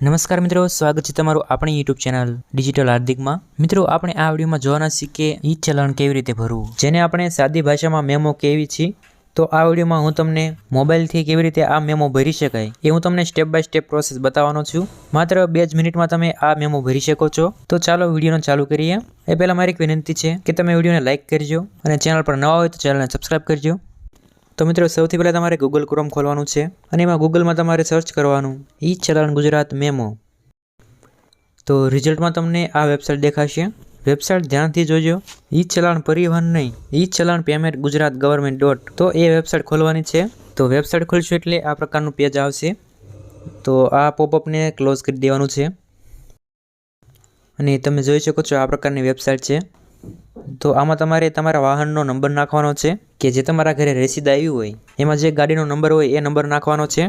નમસ્કાર મિત્રો, સ્વાગત છે તમારું આપણી યુટ્યુબ ચેનલ ડિજિટલ હાર્દિકમાં. મિત્રો, આપણે આ વિડીયોમાં જોવાના છીએ કે ઈ ચલણ કેવી રીતે ભરવું? જેને આપણે સાદી ભાષામાં મેમો કેવી છીએ. તો આ વિડીયોમાં હું તમને મોબાઈલથી કેવી રીતે આ મેમો ભરી શકાય એ હું તમને સ્ટેપ બાય સ્ટેપ પ્રોસેસ બતાવવાનો છું. માત્ર બે જ મિનિટમાં તમે આ મેમો ભરી શકો છો. તો ચાલો વિડીયોનો ચાલુ કરીએ. એ પહેલાં મારી એક વિનંતી છે કે તમે વિડીયોને લાઇક કરજો અને ચેનલ પર નવા હોય તો ચેનલને સબસ્ક્રાઈબ કરજો. તો મિત્રો, સૌથી પહેલાં તમારે ગૂગલ ક્રોમ ખોલવાનું છે અને એમાં ગૂગલમાં તમારે સર્ચ કરવાનું ઈ ચલણ ગુજરાત મેમો. તો રિઝલ્ટમાં તમને આ વેબસાઇટ દેખાશે. વેબસાઇટ ધ્યાનથી જોજો. ઈ ચલણ પરિવહન નહીં. ઈ ચલણ પેમેન્ટ ગુજરાત ગવર્મેન્ટ ડોટ તો એ વેબસાઇટ ખોલવાની છે. તો વેબસાઇટ ખોલશો એટલે આ પ્રકારનું પેજ આવશે. તો આ પોપઅપને ક્લોઝ કરી દેવાનું છે. અને તમે જોઈ શકો છો આ પ્રકારની વેબસાઇટ છે. તો આમાં તમારે તમારા વાહનનો નંબર નાખવાનો છે કે જે તમારા ઘરે રેસીદ આવ્યું હોય, એમાં જે ગાડીનો નંબર હોય એ નંબર નાખવાનો છે.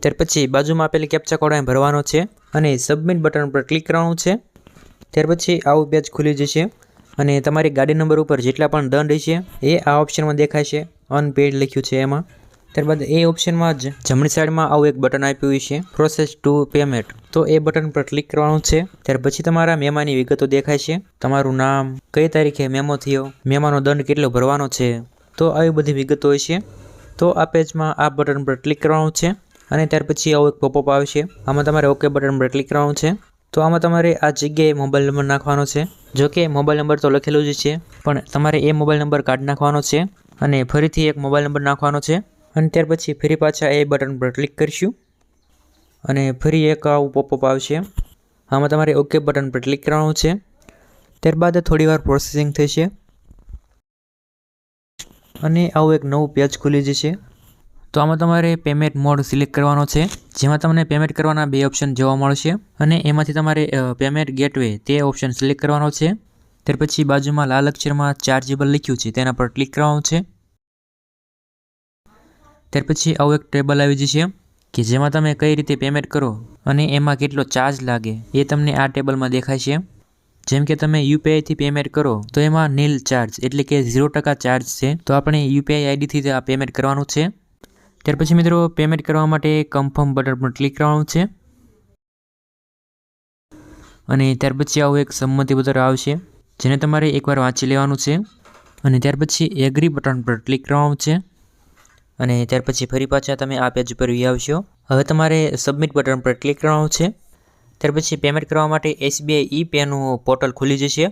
ત્યાર પછી બાજુમાં આપેલી કેપ્ચા કોડ અહીં ભરવાનો છે અને સબમિટ બટન પર ક્લિક કરવાનું છે. ત્યાર પછી આવું પેજ ખુલી જશે અને તમારી ગાડી નંબર ઉપર જેટલા પણ દંડ છે એ આ ઓપ્શનમાં દેખાશે અનપેડ લખ્યું છે એમાં. ત્યારબાદ એ ઓપ્શનમાં જ જમણી સાઈડમાં આવું એક બટન આપ્યું છે પ્રોસેસ ટુ પેમેન્ટ તો એ બટન પર ક્લિક કરવાનું છે. ત્યાર પછી તમારા મેમાની વિગતો દેખાય છે. તમારું નામ, કઈ તારીખે મેમો થયો, મેમાનો દંડ કેટલો ભરવાનો છે, તો આવી બધી વિગતો હોય છે. તો આ પેજમાં આ બટન પર ક્લિક કરવાનું છે અને ત્યાર પછી આવું એક પોપઅપ આવશે આમાં તમારે ઓકે બટન પર ક્લિક કરવાનું છે. તો આમાં તમારે આ જગ્યાએ મોબાઈલ નંબર નાખવાનો છે. જો કે મોબાઈલ નંબર તો લખેલું જ છે, પણ તમારે એ મોબાઈલ નંબર કાઢી નાખવાનો છે અને ફરીથી એક મોબાઈલ નંબર નાખવાનો છે. અને ત્યાર પછી ફરી પાછા એ બટન પર ક્લિક કરીશું. અને ફરી એક આવું પોપઅપ આવશે. આમાં તમારે ઓકે બટન પર ક્લિક કરવાનું છે. ત્યારબાદ થોડીવાર પ્રોસેસિંગ થશે અને આવું એક નવું પેજ ખુલી જશે. તો આમાં તમારે પેમેન્ટ મોડ સિલેક્ટ કરવાનો છે. જેમાં તમને પેમેન્ટ કરવાના બે ઓપ્શન જોવા મળશે. અને એમાંથી તમારે પેમેન્ટ ગેટવે તે ઓપ્શન સિલેક્ટ કરવાનો છે. ત્યાર પછી બાજુમાં લાલ અક્ષરમાં ચાર્જેબલ લખ્યું છે. તેના પર ક્લિક કરવાનું છે. ત્યાર પછી આવું એક ટેબલ આવી જશે કે જેમાં તમે કઈ રીતે પેમેન્ટ કરો અને એમાં કેટલો ચાર્જ લાગે એ તમને આ ટેબલમાં દેખાય છે જેમ કે તમે યુપીઆઈથી પેમેન્ટ કરો, તો એમાં નીલ ચાર્જ એટલે કે ઝીરો ટકા ચાર્જ છે. તો આપણે યુપીઆઈ આઈડીથી આ પેમેન્ટ કરવાનું છે. ત્યાર પછી મિત્રો પેમેન્ટ કરવા માટે કન્ફર્મ બટન પર ક્લિક કરવાનું છે. અને ત્યાર પછી આવું એક સંમતિ બટન આવશે, જેને તમારે એકવાર વાંચી લેવાનું છે. અને ત્યાર પછી એગ્રી બટન પર ક્લિક કરવાનું છે. અને ત્યાર પછી ફરી પાછા તમે આ પેજ ઉપર વી આવશો. હવે તમારે સબમિટ બટન પર ક્લિક કરવાનું છે. ત્યાર પછી પેમેન્ટ કરવા માટે એસબીઆઈ ઈ પેનું પોર્ટલ ખુલી જશે.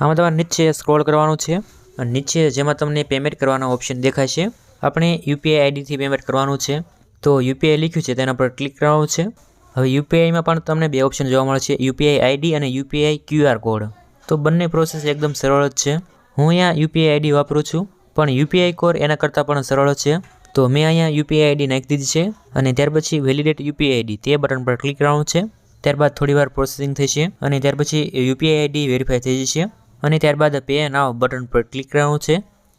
આમાં તમારે નીચે સ્ક્રોલ કરવાનું છે અને નીચે જેમાં તમને પેમેન્ટ કરવાનો ઓપ્શન દેખાય છે. આપણે યુપીઆઈ આઈડીથી પેમેન્ટ કરવાનું છે. તો યુપીઆઈ લખ્યું છે તેના પર ક્લિક કરવાનું છે. હવે યુપીઆઈમાં પણ તમને બે ઓપ્શન જોવા મળે છે. યુપીઆઈ આઈડી અને યુપીઆઈ ક્યુઆર કોડ તો બંને પ્રોસેસ એકદમ સરળ જ છે. હું અહીંયા યુપીઆઈ આઈડી વાપરું છું, પણ યુપીઆઈ કોડ એના કરતાં પણ સરળ છે. તો મેં અહીંયા યુપીઆઈ આઈડી નાખી દીધી છે અને ત્યાર પછી વેલિડેટ યુપીઆઈ આઈડી તે બટન પર ક્લિક કરવાનું છે. ત્યારબાદ થોડીવાર પ્રોસેસિંગ થશે અને ત્યાર પછી યુપીઆઈ આઈડી વેરીફાઈ થઈ જશે અને ત્યારબાદ પે નાવ બટન પર ક્લિક કરવાનું છે.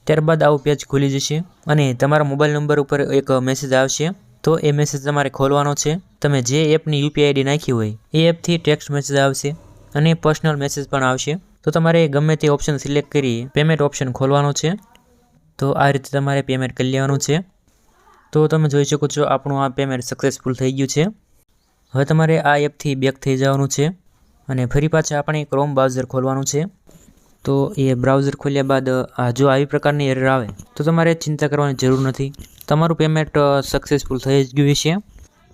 ત્યારબાદ આવું પેજ ખુલી જશે અને તમારા મોબાઈલ નંબર ઉપર એક મેસેજ આવશે. તો એ મેસેજ તમારે ખોલવાનો છે. તમે જે એપની યુપીઆઈ આઈડી નાખી હોય એ એપથી ટેક્સ્ટ મેસેજ આવશે અને પર્સનલ મેસેજ પણ આવશે. તો તમારે ગમે તે ઓપ્શન સિલેક્ટ કરી પેમેન્ટ ઓપ્શન ખોલવાનો છે. તો આ રીતે તમારે પેમેન્ટ કરી લેવાનું છે. તો તમે જોઈ શકો છો, આપણું આ પેમેન્ટ સક્સેસફુલ થઈ ગયું છે. હવે તમારે આ એપથી બેક થઈ જવાનું છે અને ફરી પાછા આપણે ક્રોમ બ્રાઉઝર ખોલવાનું છે. તો એ બ્રાઉઝર ખોલ્યા બાદ જો આવી પ્રકારની એરર આવે, તો તમારે ચિંતા કરવાની જરૂર નથી. તમારું પેમેન્ટ સક્સેસફુલ થઈ જ ગયું છે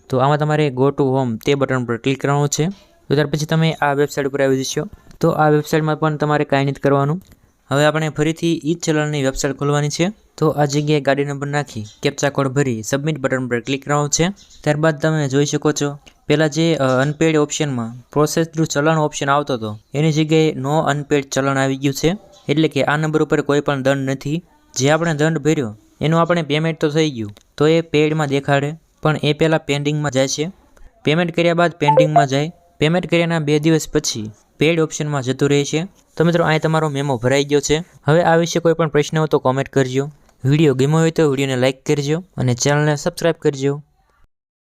તો આમાં તમારે ગો ટુ હોમ તે બટન પર ક્લિક કરવાનું છે. તો ત્યાર પછી તમે આ વેબસાઇટ ઉપર આવી જશો. તો આ વેબસાઇટમાં પણ તમારે કાંઈ નથી કરવાનું. હવે આપણે ફરીથી ઈ ચલણની વેબસાઇટ ખોલવાની છે. તો આ જગ્યાએ ગાડી નંબર નાખી કેપ્ચા કોડ ભરી સબમિટ બટન પર ક્લિક કરવાનું છે. ત્યારબાદ તમે જોઈ શકો છો, પહેલાં જે અનપેડ ઓપ્શનમાં પ્રોસેસ ચલણ ઓપ્શન આવતો હતો, એની જગ્યાએ નો અનપેડ ચલણ આવી ગયું છે. એટલે કે આ નંબર ઉપર કોઈ પણ દંડ નથી. જે આપણે દંડ ભર્યો, એનું આપણે પેમેન્ટ તો થઈ ગયું. તો એ પેડમાં દેખાડે, પણ એ પહેલાં પેન્ડિંગમાં જાય છે. પેમેન્ટ કર્યા બાદ પેન્ડિંગમાં જાય. પેમેન્ટ કર્યાના બે દિવસ પછી પેડ ઓપ્શનમાં જતું રહે છે. તો મિત્રો, અહીં તમારો મેમો ભરાઈ ગયો છે. હવે આ વિશે કોઈ પણ પ્રશ્ન હોય તો કોમેન્ટ કરજો. વીડિયો ગમ્યો હોય તો વિડીયોને લાઇક કરજો અને ચેનલને સબસ્ક્રાઈબ કરજો.